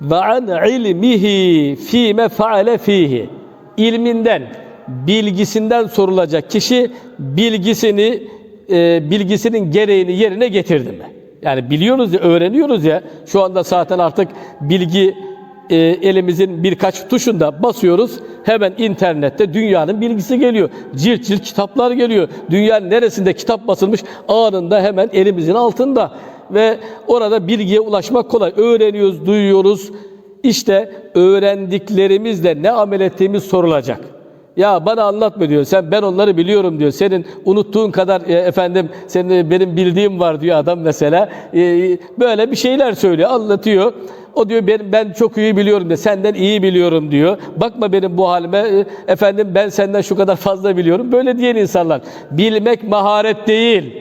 ve an ilmihi fîme faale fihi. İlminden, bilgisinden sorulacak kişi bilgisini e, bilgisinin gereğini yerine getirdi mi? Yani biliyoruz ya, öğreniyoruz ya. Şu anda zaten artık bilgi e, elimizin birkaç tuşunda basıyoruz. Hemen internette dünyanın bilgisi geliyor. Cilt cilt kitaplar geliyor. Dünyanın neresinde kitap basılmış anında hemen elimizin altında. Ve orada bilgiye ulaşmak kolay. Öğreniyoruz, duyuyoruz. İşte öğrendiklerimizle ne amel ettiğimiz sorulacak. Ya bana anlatma diyor. Sen ben onları biliyorum diyor. Senin unuttuğun kadar e, efendim senin benim bildiğim var diyor adam mesela. E, böyle bir şeyler söylüyor, anlatıyor. O diyor ben, ben çok iyi biliyorum diyor. Senden iyi biliyorum diyor. Bakma benim bu halime. e, Efendim ben senden şu kadar fazla biliyorum. Böyle diyen insanlar. Bilmek maharet değil.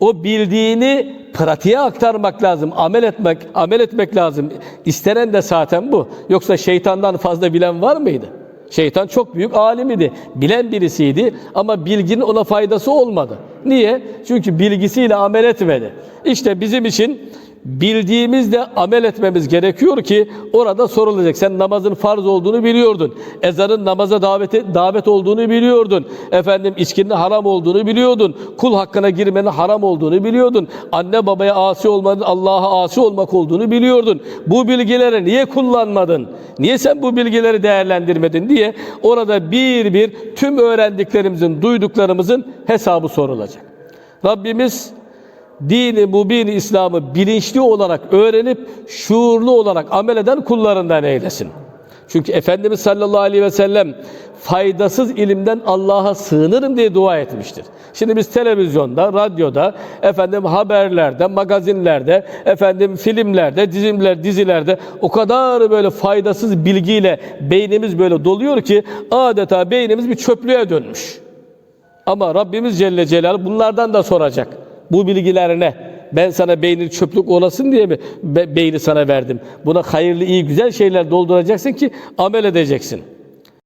O bildiğini pratiğe aktarmak lazım. Amel etmek, amel etmek lazım. İstenen de zaten bu. Yoksa şeytandan fazla bilen var mıydı? Şeytan çok büyük alim idi. Bilen birisiydi ama bilginin ona faydası olmadı. Niye? Çünkü bilgisiyle amel etmedi. İşte bizim için bildiğimizde amel etmemiz gerekiyor ki orada sorulacak. Sen namazın farz olduğunu biliyordun. Ezanın namaza daveti, davet olduğunu biliyordun. Efendim içkinin haram olduğunu biliyordun. Kul hakkına girmenin haram olduğunu biliyordun. Anne babaya asi olmanın Allah'a asi olmak olduğunu biliyordun. Bu bilgileri niye kullanmadın? Niye sen bu bilgileri değerlendirmedin diye orada bir bir tüm öğrendiklerimizin, duyduklarımızın hesabı sorulacak. Rabbimiz dini mubin İslam'ı bilinçli olarak öğrenip şuurlu olarak amel eden kullarından eylesin. Çünkü Efendimiz sallallahu aleyhi ve sellem faydasız ilimden Allah'a sığınırım diye dua etmiştir. Şimdi biz televizyonda, radyoda, efendim haberlerde, magazinlerde, efendim filmlerde, dizimler, dizilerde o kadar böyle faydasız bilgiyle beynimiz böyle doluyor ki adeta beynimiz bir çöplüğe dönmüş. Ama Rabbimiz Celle Celaluhu bunlardan da soracak. Bu bilgiler ne? Ben sana beynin çöplük olasın diye mi be- beyni sana verdim? Buna hayırlı, iyi, güzel şeyler dolduracaksın ki amel edeceksin.